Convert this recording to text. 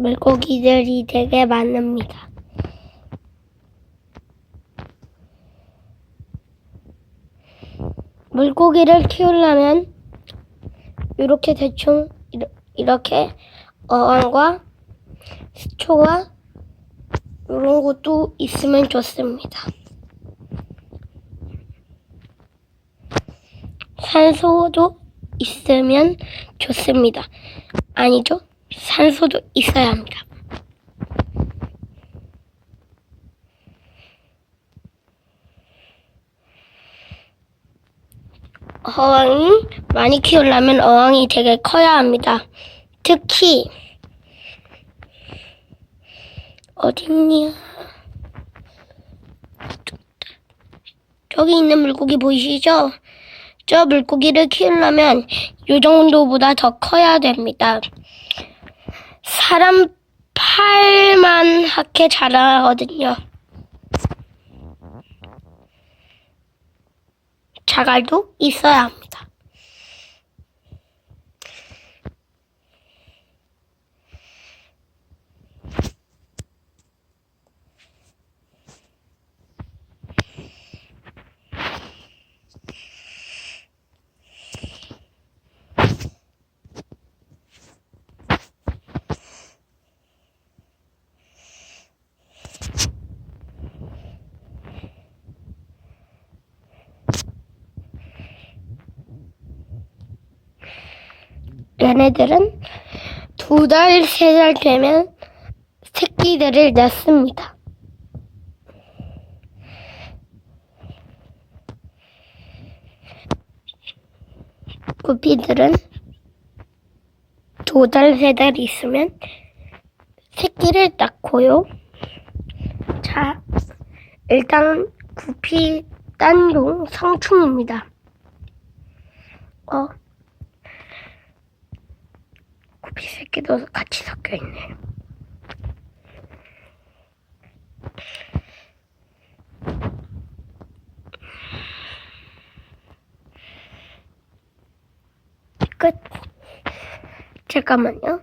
물고기들이 되게 많습니다. 물고기를 키우려면 이렇게 대충 이렇게 어항과 수초와 이런 것도 있으면 좋습니다. 산소도 있으면 좋습니다. 아니죠? 산소도 있어야 합니다. 어항이 많이 키우려면 어항이 되게 커야 합니다. 특히 어딨냐? 저기 있는 물고기 보이시죠? 저 물고기를 키우려면 이 정도보다 더 커야 됩니다. 사람 팔만 하게 자라거든요. 자갈도 있어야 합니다. 얘네들은 두 달, 세 달 되면 새끼들을 낳습니다. 구피들은 두 달, 세 달 있으면 새끼를 낳고요. 자, 일단 구피 딴용 성충입니다. 어, 구 피 새끼도 같이 섞여 있네. 끝. 잠깐만요.